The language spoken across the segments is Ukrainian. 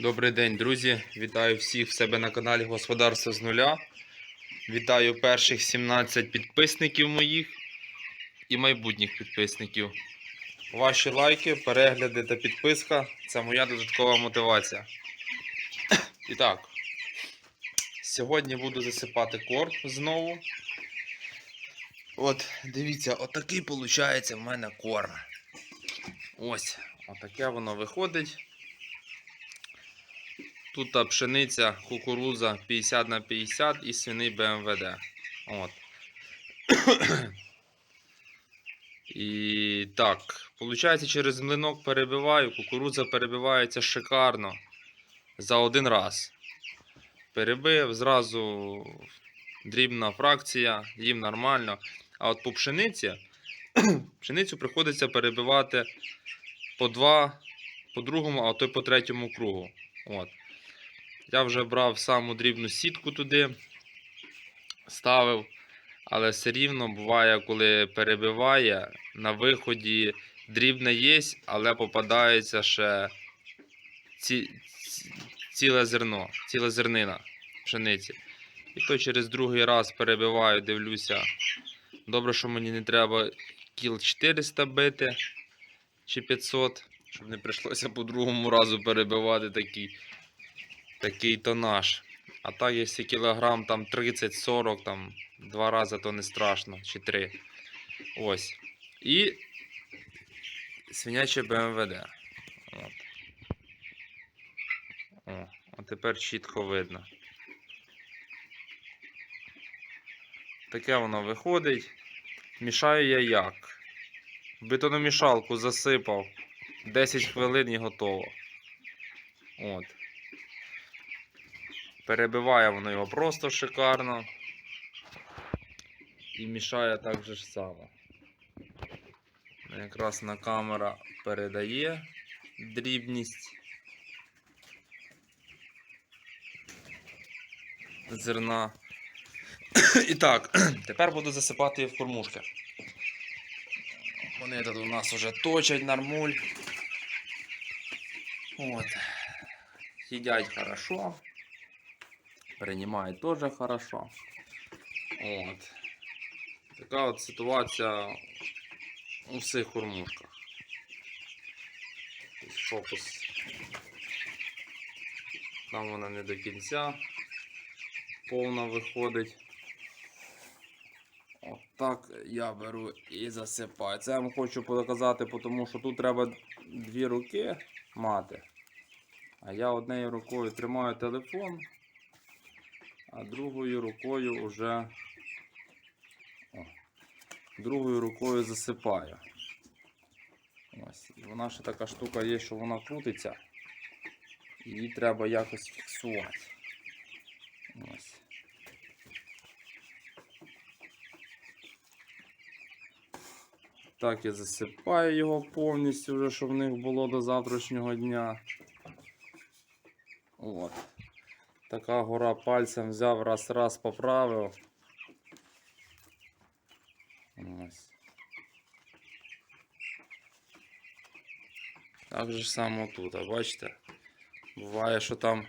Добрий день, друзі! Вітаю всіх в себе на каналі Господарство з нуля. Вітаю перших 17 підписників моїх і майбутніх підписників. Ваші лайки, перегляди та підписка це моя додаткова мотивація. І так, сьогодні буду засипати корм знову. От, дивіться, отакий виходить в мене корм. Ось, отаке воно виходить. Тут пшениця, кукуруза 50 на 50 і свиний БМВД. От. І так, виходить, через млинок перебиваю, кукуруза перебивається шикарно. За один раз. Перебив, зразу дрібна фракція, їм нормально. А от по пшениці, пшеницю приходиться перебивати по два, по другому, а то й по третьому кругу. От. Я вже брав саму дрібну сітку туди, ставив, але все рівно буває, коли перебиває, на виході дрібне є, але попадається ще ці, ці- ціле зерно, ціла зернина пшениці. І то через другий раз перебиваю, дивлюся. Добре, що мені не треба кіл 400 бити чи 500, щоб не прийшлося по другому разу перебивати такий такий тонаж. А так, якщо кілограм там 30-40, там два рази, то не страшно, чи три. Ось. І свиняче БМВД. От. О, а тепер чітко видно. Таке воно виходить. Мішаю я як? Бетономішалку засипав 10 хвилин і готово. От. Перебиває воно його просто шикарно. І мішає так же ж само. Якраз на камера передає дрібність зерна. І так, тепер буду засипати в кормушки. Вони тут у нас вже точать нормуль. От. Їдять хорошо. Принимает тоже хорошо. От. Така от ситуація у всіх кормушках. Фокус. Там вона не до кінця повна виходить. От так я беру і засипаю. Це я вам хочу показати, тому що тут треба дві руки мати. А я однією рукою тримаю телефон а другою рукою вже о, другою рукою засипаю. Ось. Вона ще така штука є, що вона крутиться. Її треба якось фіксувати. Ось. Так, я засипаю його повністю, вже, щоб в них було до завтрашнього дня. От. Така гора пальцем взяв, раз-раз поправив. Ось. Так же само тут, а бачите? Буває, що там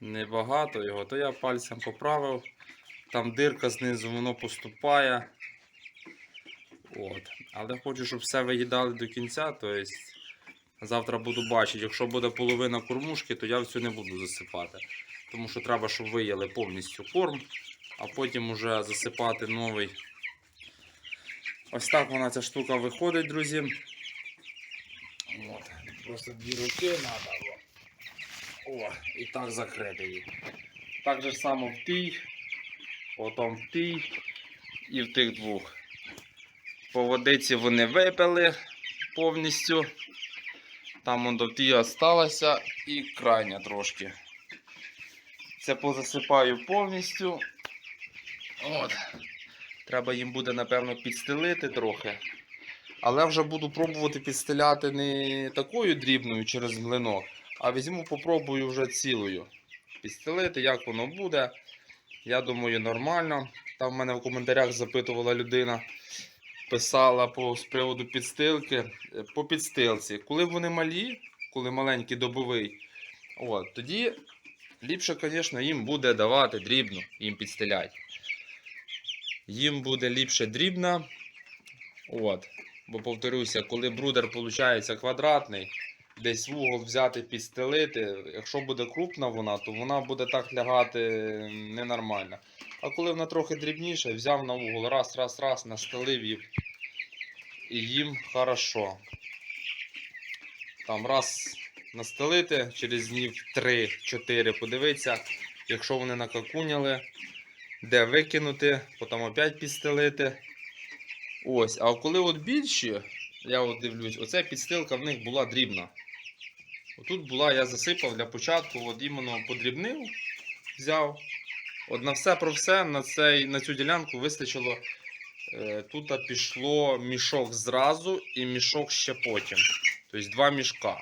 небагато його, то я пальцем поправив. Там дирка знизу, воно поступає. От. Але хочу, щоб все виїдали до кінця, тобто Завтра буду бачити, якщо буде половина кормушки, то я в цю не буду засипати. Тому що треба, щоб виїли повністю корм, а потім уже засипати новий. Ось так вона ця штука виходить, друзі. От. Просто дві руки треба. О, і так закрити її. Так же само в тій, потім в тій і в тих двох. По водиці вони випили повністю. Там он до осталося і крайня трошки. Це позасипаю повністю. От. Треба їм буде, напевно, підстелити трохи. Але вже буду пробувати підстеляти не такою дрібною через млинок, а візьму, попробую вже цілою. Підстелити, як воно буде. Я думаю, нормально. Там в мене в коментарях запитувала людина писала по з приводу підстилки. Е, По підстилці. Коли вони малі, коли маленький добовий, От, тоді ліпше, звісно, їм буде давати дрібну, їм підстелять. Їм буде ліпше дрібна. От. Бо повторюся, коли брудер виходить квадратний, десь вугол взяти, підстелити. Якщо буде крупна вона, то вона буде так лягати ненормально. А коли вона трохи дрібніша, взяв на вугол, раз, раз, раз, настелив їм. І їм хорошо. Там раз настелити, через днів 3-4 подивитися, якщо вони накакуняли, де викинути, потім опять підстелити. Ось, а коли от більші, я от дивлюсь, оця підстилка в них була дрібна. Отут була, я засипав для початку, от іменно подрібнив, взяв. От на все про все на, цей, на цю ділянку вистачило. Е, тут пішло мішок зразу і мішок ще потім. Тобто два мішка.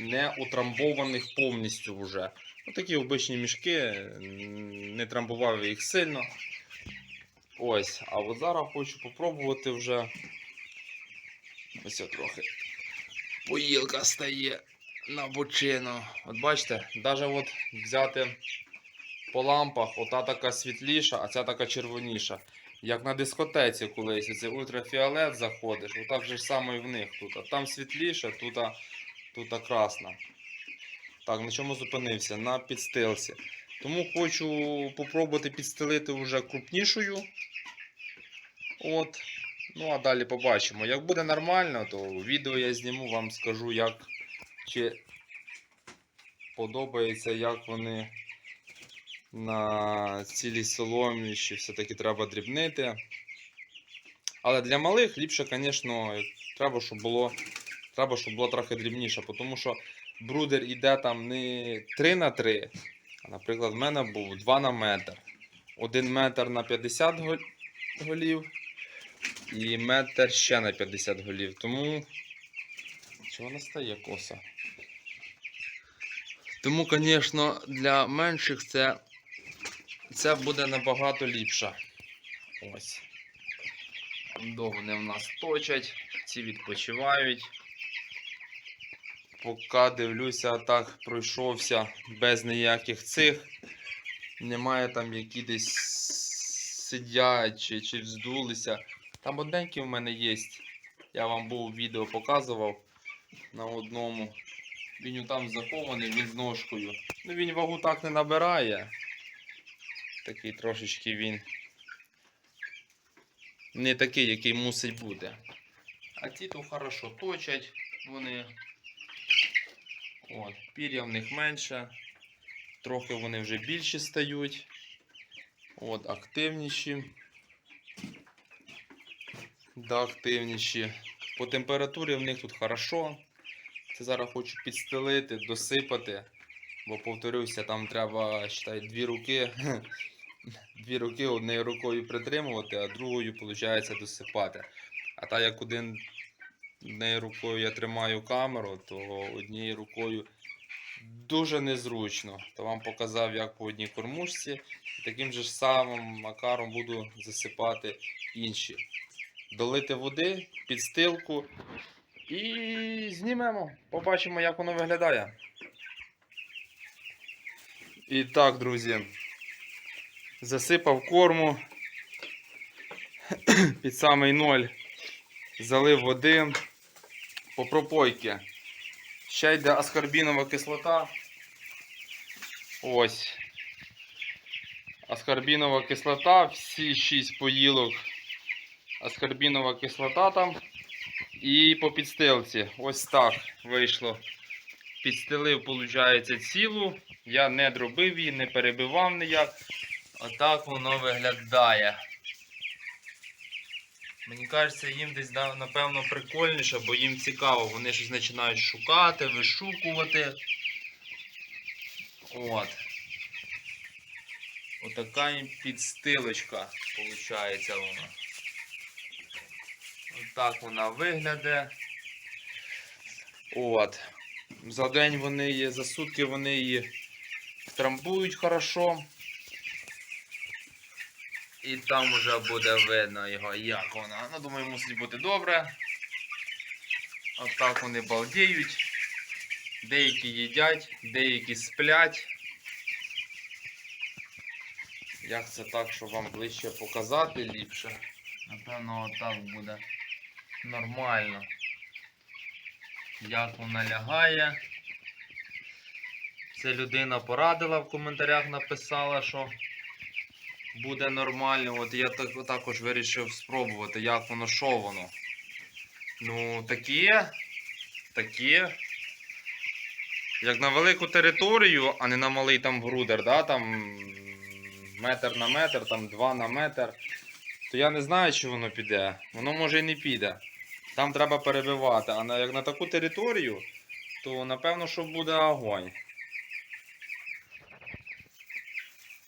Не утрамбованих повністю вже. Ну, такі обичні мішки, не трамбував їх сильно. Ось, а от зараз хочу попробувати вже. Ось трохи. Поїлка стає на бочину. От бачите, навіть от взяти по лампах, ота така світліша, а ця така червоніша. Як на дискотеці колись, це ультрафіолет заходиш, отак же саме і в них тут. А там світліше, тут, тут красна. Так, на чому зупинився? На підстилці. Тому хочу попробувати підстелити вже крупнішою. От. Ну а далі побачимо. Як буде нормально, то відео я зніму, вам скажу, як чи подобається, як вони на цілій соломі, чи все-таки треба дрібнити. Але для малих ліпше, звісно, треба, щоб було, треба, щоб було трохи дрібніше, тому що брудер іде там не 3 на 3, а, наприклад, в мене був 2 на метр. 1 метр на 50 голів і метр ще на 50 голів. Тому. Чого вона стає коса? Тому, звісно, для менших це, це буде набагато ліпше. Ось. Довго вони в нас точать, ці відпочивають. Поки дивлюся, так пройшовся без ніяких цих. Немає там які десь сидять чи, чи вздулися. Там одненький в мене є. Я вам був відео показував на одному. Він там захований, він з ножкою. Ну він вагу так не набирає. Такий трошечки він. Не такий, який мусить бути. А ті то хорошо точать вони. От, пір'я в них менше. Трохи вони вже більші стають. От, активніші. Да, активніші. По температурі в них тут хорошо. Це зараз хочу підстелити, досипати. Бо повторюся, там треба считай, дві руки. Дві руки однією рукою притримувати, а другою, виходить, досипати. А так як один однією рукою я тримаю камеру, то однією рукою дуже незручно. То вам показав, як по одній кормушці. Таким же самим макаром буду засипати інші. Долити води, підстилку і знімемо. Побачимо, як воно виглядає. І так, друзі, засипав корму під самий ноль, залив води по пропойки. Ще йде аскорбінова кислота. Ось. Аскорбінова кислота, всі 6 поїлок. Аскорбінова кислота там. І по підстилці. Ось так вийшло. Підстелив, виходить, цілу. Я не дробив її, не перебивав ніяк. Отак воно виглядає. Мені кажеться, їм десь напевно прикольніше, бо їм цікаво. Вони щось починають шукати, вишукувати. От. Отака підстилочка, виходить вона. Отак вона виглядає. От. За день вони її, за сутки вони її трамбують хорошо. І там вже буде видно його, як вона. Ну, думаю, мусить бути добре. Отак вони балдіють. Деякі їдять, деякі сплять. Як це так, щоб вам ближче показати ліпше? Напевно, отак буде нормально. Як вона лягає. Це людина порадила в коментарях, написала, що буде нормально. От я так, також вирішив спробувати, як воно, що воно. Ну, таке, таке. Як на велику територію, а не на малий там грудер, да? там метр на метр, там два на метр, то я не знаю, чи воно піде. Воно може і не піде. Там треба перебивати. А на, як на таку територію, то напевно, що буде огонь.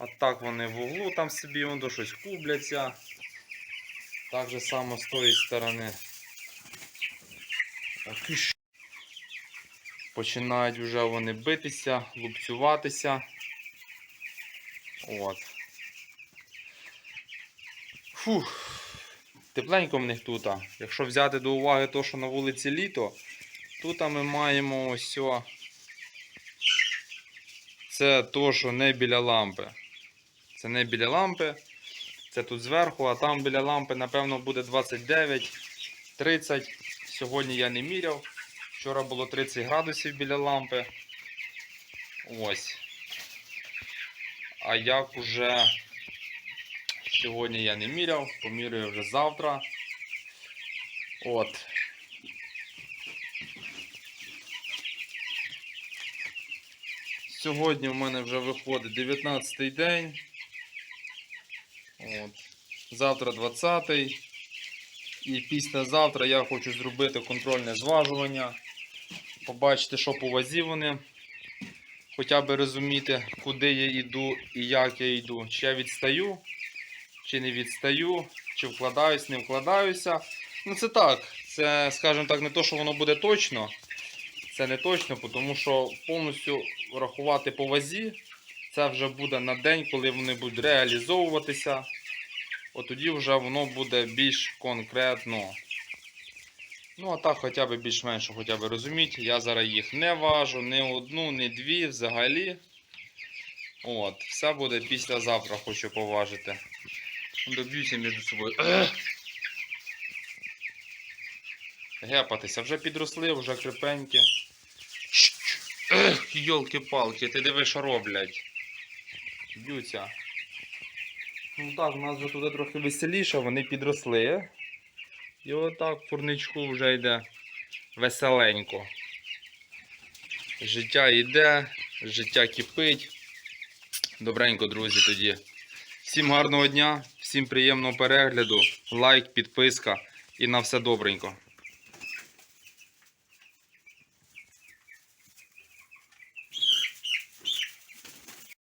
А так вони в углу там собі воно щось кубляться. Так же само з тої сторони. Починають вже вони битися, лупцюватися. От. Фух. Тепленько в них тут. Якщо взяти до уваги те, що на вулиці літо, тут ми маємо ось. Це то, що не біля лампи. Це не біля лампи. Це тут зверху, а там біля лампи, напевно, буде 29, 30. Сьогодні я не міряв. Вчора було 30 градусів біля лампи. Ось. А як уже сьогодні я не міряв, поміряю вже завтра. От. Сьогодні в мене вже виходить 19 день. От. Завтра 20 І післязавтра я хочу зробити контрольне зважування. Побачити, що по вазі вони. Хоча б розуміти, куди я йду і як я йду. Чи я відстаю, чи не відстаю, чи вкладаюсь, не вкладаюся. Ну це так. Це, скажімо так, не то, що воно буде точно. Це не точно, тому що повністю рахувати по вазі, це вже буде на день, коли вони будуть реалізовуватися. От тоді вже воно буде більш конкретно. Ну, а так хоча б більш-менш, хоча б розуміти, я зараз їх не важу, не одну, не дві взагалі. От, все буде післязавтра, хочу поважити. Доб'юся між собою. Гепатися, вже підросли, вже крепенькі. Йолки-палки, ти диви, що роблять. Б'ються. Ну так, у нас вже туди трохи веселіше, вони підросли. І отак в фурничку вже йде веселенько. Життя йде, життя кипить. Добренько, друзі, тоді. Всім гарного дня, всім приємного перегляду, лайк, підписка і на все добренько.